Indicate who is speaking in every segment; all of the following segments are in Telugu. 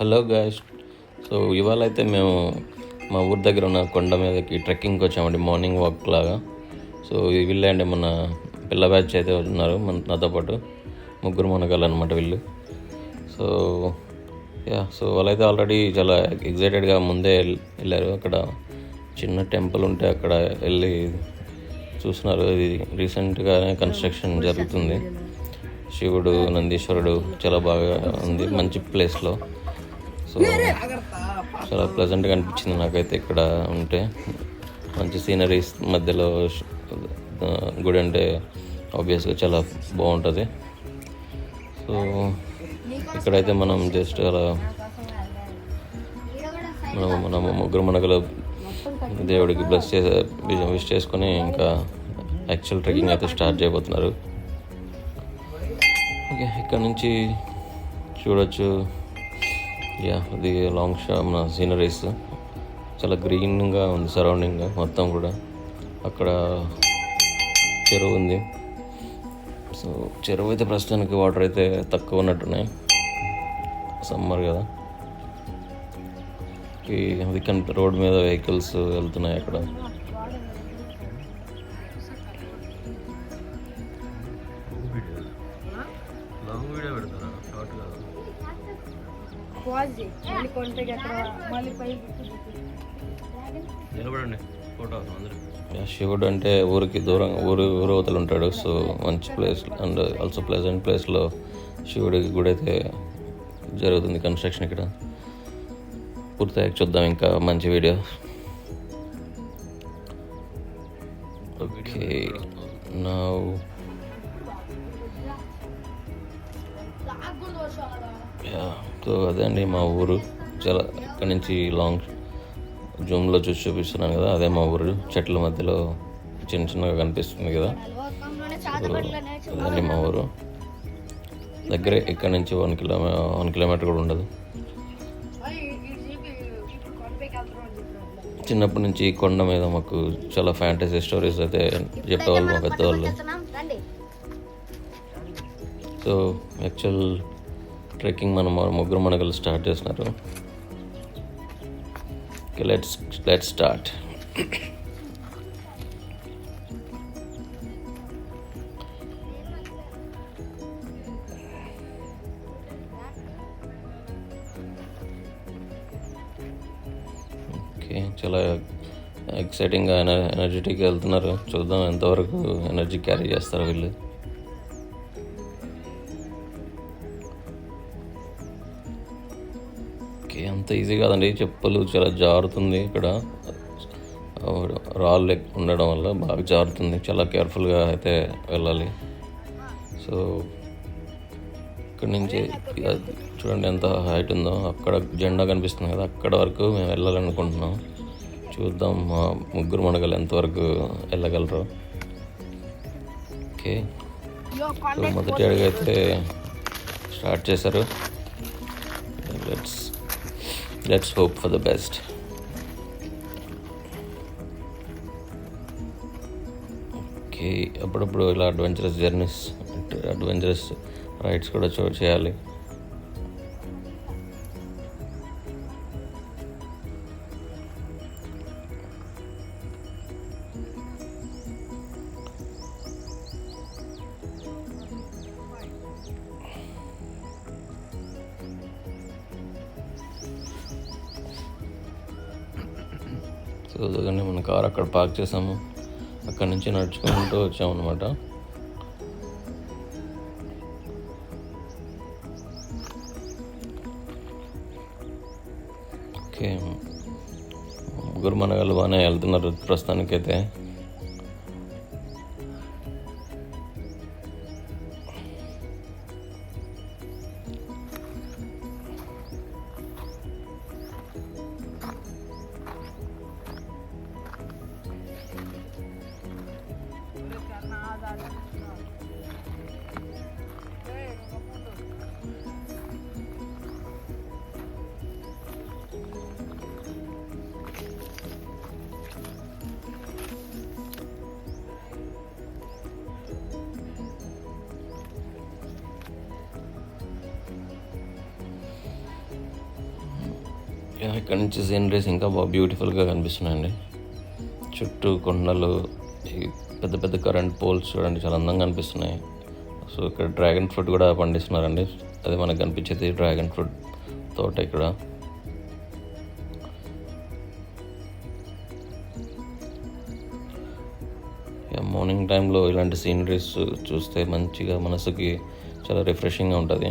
Speaker 1: Hello guys. సో ఇవాళ అయితే మేము మా ఊరి దగ్గర ఉన్న కొండ మీదకి ట్రెక్కింగ్కి వచ్చామండి మార్నింగ్ వాక్ లాగా. సో ఈ వీళ్ళే అండి మన పిల్ల బ్యాచ్ అయితే ఉన్నారు మన నాతో పాటు ముగ్గురు మనగాళ్ళు వీళ్ళు. సో యా సో వాళ్ళైతే ఆల్రెడీ చాలా ఎగ్జైటెడ్గా ముందే వెళ్ళారు. అక్కడ చిన్న టెంపుల్ ఉంటే అక్కడ వెళ్ళి చూస్తున్నారు. ఇది రీసెంట్గానే కన్స్ట్రక్షన్ జరుగుతుంది. శివుడు నందీశ్వరుడు చాలా బాగా ఉంది మంచి ప్లేస్లో. సో చాలా ప్లెజెంట్గా అనిపించింది నాకైతే ఇక్కడ ఉంటే. మంచి సీనరీస్ మధ్యలో గుడి అంటే ఆబ్వియస్గా చాలా బాగుంటుంది. సో ఇక్కడైతే మనం జస్ట్ అలా మనం మన ముగ్గురు మనగల దేవుడికి బ్లెస్ చేసే విష్ చేసుకొని ఇంకా యాక్చువల్ ట్రెక్కింగ్ అయితే స్టార్ట్ చేయబోతున్నారు. ఓకే ఇక్కడ నుంచి చూడొచ్చు. యా అది లాంగ్ షా మన సీనరీస్ చాలా గ్రీన్గా ఉంది సరౌండింగ్ మొత్తం కూడా. అక్కడ చెరువు ఉంది. సో చెరువు అయితే ప్రస్తుతానికి వాటర్ అయితే తక్కువ ఉన్నట్టున్నాయి. సమ్మర్ కదా. ఈ అది కన్- రోడ్ మీద వెహికల్స్ వెళ్తున్నాయి అక్కడ.
Speaker 2: పాజ్ చేయి. మళ్ళీ కొంటకి అక్కడ మళ్ళీ పైకి
Speaker 3: నిలబడండి. ఫోటో అందరూ.
Speaker 1: యా, శివుడు అంటే ఊరికి దూరం ఊరు ఊరు అవతల ఉంటాడు. సో మంచి ప్లేస్ అండ్ ఆల్సో ప్లెజెంట్ ప్లేస్లో శివుడి గుడి అయితే జరుగుతుంది కన్స్ట్రక్షన్ ఇక్కడ. పూర్తిగా చూద్దాం ఇంకా మంచి వీడియో ఓకే నా సో అదే అండి మా ఊరు. చాలా ఇక్కడ నుంచి లాంగ్ జూమ్లో చూసి చూపిస్తున్నాను కదా అదే మా ఊరు. చెట్ల మధ్యలో చిన్న చిన్నగా కనిపిస్తుంది కదా. అదండి మా ఊరు. దగ్గరే ఇక్కడ నుంచి వన్ కిలోమీ వన్ కిలోమీటర్ కూడా ఉండదు. చిన్నప్పటి నుంచి కొండ మీద మాకు చాలా ఫ్యాంటసీ స్టోరీస్ అయితే చెప్పేవాళ్ళు మా పెద్దవాళ్ళు. సో యాక్చువల్ ట్రెక్కింగ్ మనం ముగ్గురు మనగలు స్టార్ట్ చేస్తున్నారు లెట్స్ లెట్స్ స్టార్ట్ ఓకే చాలా ఎక్సైటింగ్గా ఎనర్జెటిక్గా వెళ్తున్నారు. చూద్దాం ఎంతవరకు ఎనర్జీ క్యారీ చేస్తారు వీళ్ళు. అంత ఈజీ కాదండి. చెప్పులు చాలా జారుతుంది ఇక్కడ. రాళ్ళు ఎక్కువ ఉండడం వల్ల బాగా జారుతుంది. చాలా కేర్ఫుల్గా అయితే వెళ్ళాలి. సో ఇక్కడ నుంచి చూడండి ఎంత హైట్ ఉందో. అక్కడ జెండా కనిపిస్తుంది కదా అక్కడ వరకు మేము వెళ్ళాలనుకుంటున్నాం. చూద్దాం మా ముగ్గురు మనగలు ఎంతవరకు వెళ్ళగలరు. ఓకే. సో మొదటి అడుగు అయితే స్టార్ట్ చేశారు. Let's let's hope for the best okay అప్పుడప్పుడు ఇలా అడ్వెంచరస్ జర్నీస్ అడ్వెంచరస్ రైడ్స్ కూడా చూ చేయాలి. సో మన కార్ అక్కడ పార్క్ చేసాము. అక్కడ నుంచి నడుచుకుంటూ వచ్చామన్నమాట. ఓకే. ముగ్గురు మనగాళ్ళు బాగానే వెళ్తున్నారు ప్రస్తుతానికైతే. ఇక్కడ నుంచి సీనరీస్ ఇంకా బాగా బ్యూటిఫుల్గా కనిపిస్తున్నాయండి. చుట్టూ కొండలు పెద్ద పెద్ద కరెంట్ పోల్స్ చూడండి చాలా అందంగా కనిపిస్తున్నాయి. సో ఇక్కడ డ్రాగన్ ఫ్రూట్ కూడా పండిస్తున్నారండి. అది మనకు కనిపించేది డ్రాగన్ ఫ్రూట్ తోట ఇక్కడ. మార్నింగ్ టైంలో ఇలాంటి సీనరీస్ చూస్తే మంచిగా మనసుకి చాలా రిఫ్రెషింగ్గా ఉంటుంది.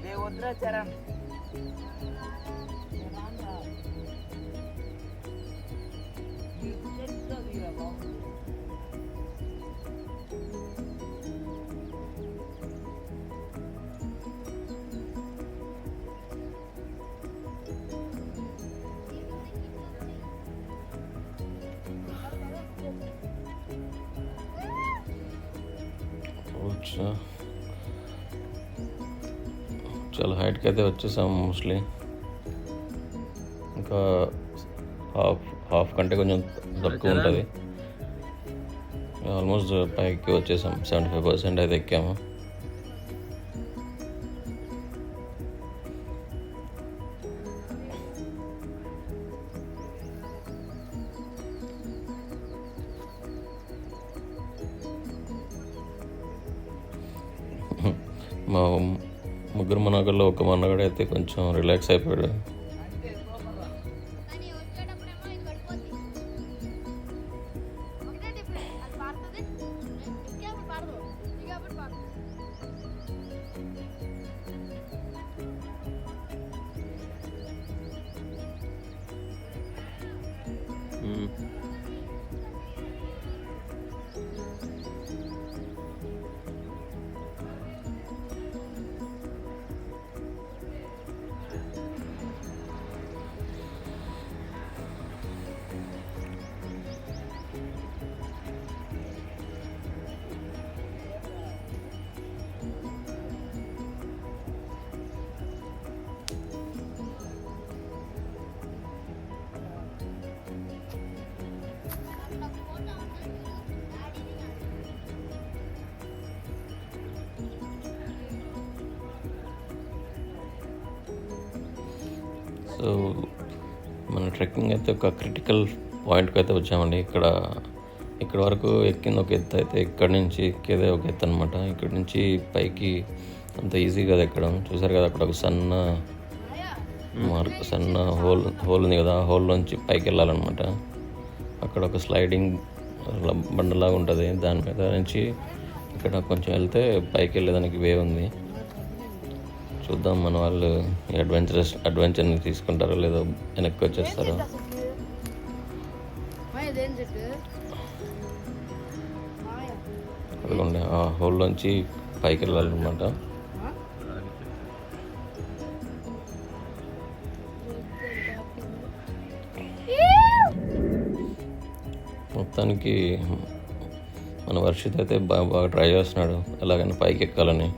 Speaker 4: Devo tre c'erano
Speaker 1: వచ్చా చాలా హైట్కి అయితే వచ్చేసాం మోస్ట్లీ ఇంకా హాఫ్ హాఫ్ కంటే కొంచెం తక్కువ ఉంటుంది. ఆల్మోస్ట్ పైకి వచ్చేసాం. సెవెంటీ ఫైవ్ పర్సెంట్ అయితే ఎక్కాము. మా ముగ్గురు మనగల్లో ఒక మనగాడు కొంచెం రిలాక్స్ అయిపోయాడు. సో మన ట్రెక్కింగ్ అయితే ఒక క్రిటికల్ పాయింట్కి అయితే వచ్చామండి. ఇక్కడ ఇక్కడ వరకు ఎక్కింది ఒక ఎత్తు అయితే ఇక్కడ నుంచి ఎక్కేదే ఒక ఎత్తు అనమాట ఇక్కడ నుంచి పైకి అంత ఈజీ కదా ఎక్కడం. చూసారు కదా అక్కడ ఒక సన్న మార్క్ సన్న హోల్ హోల్ ఉంది కదా హోల్ హోల్లోంచి పైకి వెళ్ళాలన్నమాట. అక్కడ ఒక స్లైడింగ్ బండలాగా ఉంటుంది. దాని మీద నుంచి ఇక్కడ కొంచెం వెళ్తే పైకి వెళ్ళేదానికి వే ఉంది. చూద్దాం మన వాళ్ళు అడ్వెంచరస్ అడ్వెంచర్ని తీసుకుంటారో లేదో వెనక్కి వచ్చేస్తారో. అదిగోండి ఆ హోల్లోంచి పైకి వెళ్ళాలన్నమాట. మొత్తానికి మన వర్షిత్ అయితే బాగా బాగా ట్రై చేస్తున్నాడు. ఎలాగైనా పైకి ఎక్కాలని.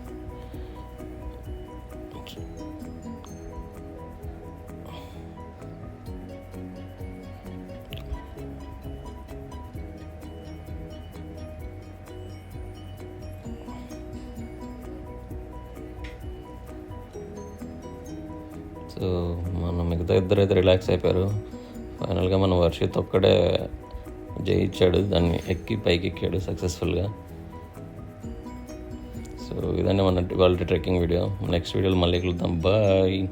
Speaker 1: సో మన మిగతా ఇద్దరు అయితే రిలాక్స్ అయిపోయారు. ఫైనల్గా మన వర్షిత్ ఒక్కడే జయించాడు. దాన్ని ఎక్కి పైకి ఎక్కాడు సక్సెస్ఫుల్గా సో ఇదండి మన వాళ్ళ ట్రెక్కింగ్ వీడియో. నెక్స్ట్ వీడియోలో మళ్ళీ కలుద్దాం. బాయ్